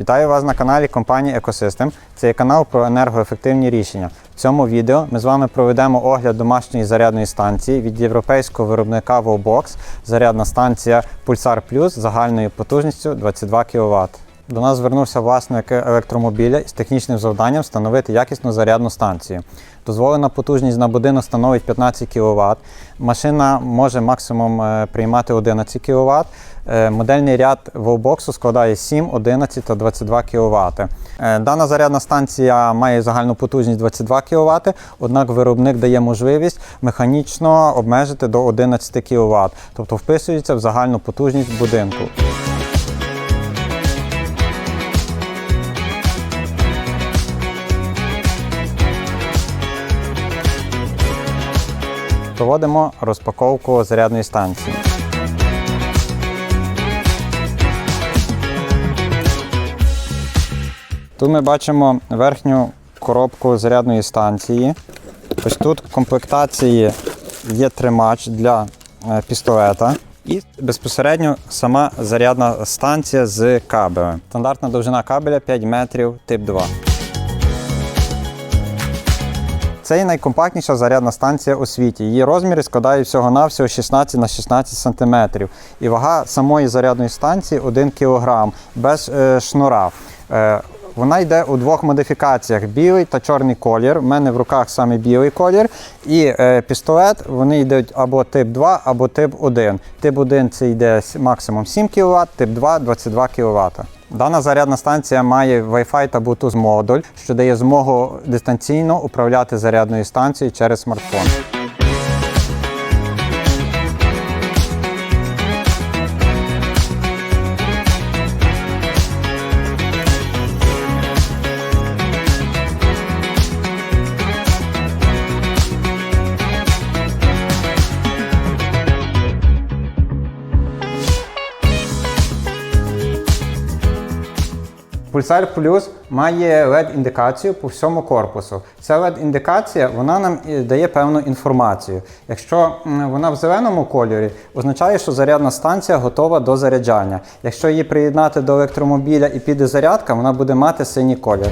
Вітаю вас на каналі компанії Екосистем. Це є канал про енергоефективні рішення. В цьому відео ми з вами проведемо огляд домашньої зарядної станції від європейського виробника Wallbox. Зарядна станція Pulsar Plus загальною потужністю 22 кВт. До нас звернувся власник електромобіля із технічним завданням встановити якісну зарядну станцію. Дозволена потужність на будинок становить 15 кВт. Машина може максимум е, приймати 11 кВт. Е, Модельний ряд Wallbox складає 7, 11 та 22 кВт. Е, Дана зарядна станція має загальну потужність 22 кВт, однак виробник дає можливість механічно обмежити до 11 кВт, тобто вписується в загальну потужність будинку. Проводимо розпаковку зарядної станції. Тут ми бачимо верхню коробку зарядної станції. Ось тут в комплектації є тримач для е, пістолета. І безпосередньо сама зарядна станція з кабелем. Стандартна довжина кабеля 5 метрів тип 2. Це є найкомпактніша зарядна станція у світі. Її розміри складають всього-навсього 16 на 16 см. І вага самої зарядної станції 1 кг без е, шнура. Вона йде у двох модифікаціях: білий та чорний колір. У мене в руках саме білий колір. І е, пістолет вони йдуть або тип 2, або тип 1. Тип 1 це йде максимум 7 кВт, тип 2 22 кВт. Дана зарядна станція має Wi-Fi та Bluetooth модуль, що дає змогу дистанційно управляти зарядною станцією через смартфон. Pulsar Plus має LED-індикацію по всьому корпусу. Ця LED-індикація вона нам і дає певну інформацію. Якщо вона в зеленому кольорі, означає, що зарядна станція готова до заряджання. Якщо її приєднати до електромобіля і піде зарядка, вона буде мати синій колір.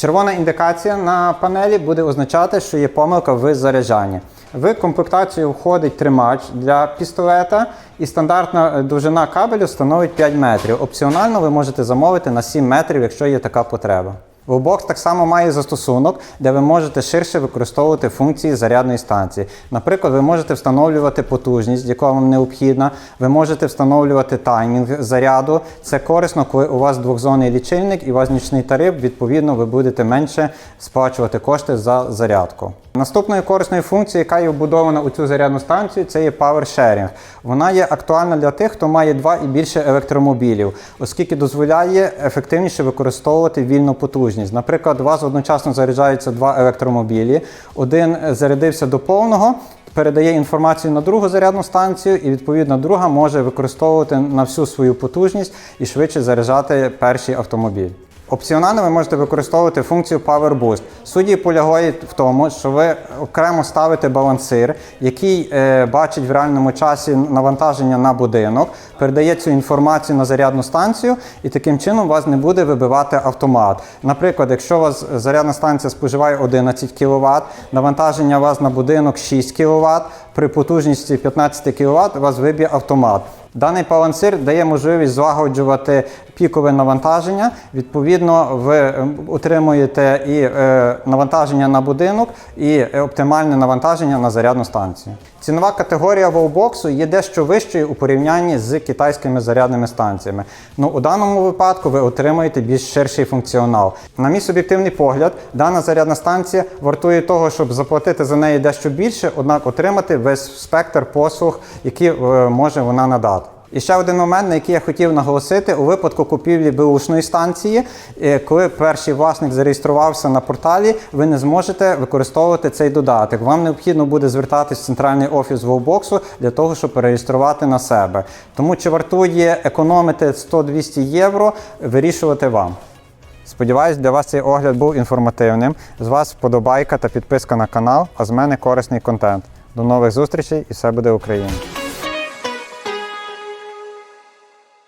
Червона індикація на панелі буде означати, що є помилка в заряджанні. В комплектацію входить тримач для пістолета, і стандартна довжина кабелю становить 5 метрів. Опціонально ви можете замовити на 7 метрів, якщо є така потреба. Wallbox так само має застосунок, де ви можете ширше використовувати функції зарядної станції. Наприклад, ви можете встановлювати потужність, яка вам необхідна. Ви можете встановлювати таймінг заряду. Це корисно, коли у вас двохзонний лічильник і у вас нічний тариф. Відповідно, ви будете менше сплачувати кошти за зарядку. Наступною корисною функцією, яка є вбудована у цю зарядну станцію, це є Power Sharing. Вона є актуальна для тих, хто має два і більше електромобілів, оскільки дозволяє ефективніше використовувати вільну потужність. Наприклад, у вас одночасно заряджаються два електромобілі. Один зарядився до повного. Передає інформацію на другу зарядну станцію, і відповідно друга може використовувати на всю свою потужність і швидше заряджати перший автомобіль. Опціонально ви можете використовувати функцію Power Boost. Судді полягає в тому, що ви окремо ставите балансир, який е, бачить в реальному часі навантаження на будинок, передає цю інформацію на зарядну станцію, і таким чином вас не буде вибивати автомат. Наприклад, якщо у вас зарядна станція споживає 11 кВт, навантаження у вас на будинок 6 кВт, при потужності 15 кВт у вас виб'є автомат. Даний балансир дає можливість злагоджувати пікове навантаження. Відповідно, ви е, отримуєте і е, навантаження на будинок, і е, оптимальне навантаження на зарядну станцію. Цінова категорія Wallbox є дещо вищою у порівнянні з китайськими зарядними станціями. Ну, у даному випадку ви отримуєте більш ширший функціонал. На мій суб'єктивний погляд, дана зарядна станція вартує того, щоб заплатити за неї дещо більше, однак отримати весь спектр послуг, які е, може вона надати. І ще один момент, на який я хотів наголосити, у випадку купівлі беушної станції, е, коли перший власник зареєструвався на порталі, ви не зможете використовувати цей додаток. Вам необхідно буде звертатись в центральний офіс Wallbox для того, щоб перереєструвати на себе. Тому чи вартує економити 100-200 євро, вирішувати вам. Сподіваюсь, для вас цей огляд був інформативним. З вас вподобайка та підписка на канал, а з мене корисний контент. До нових зустрічей і все буде Україна!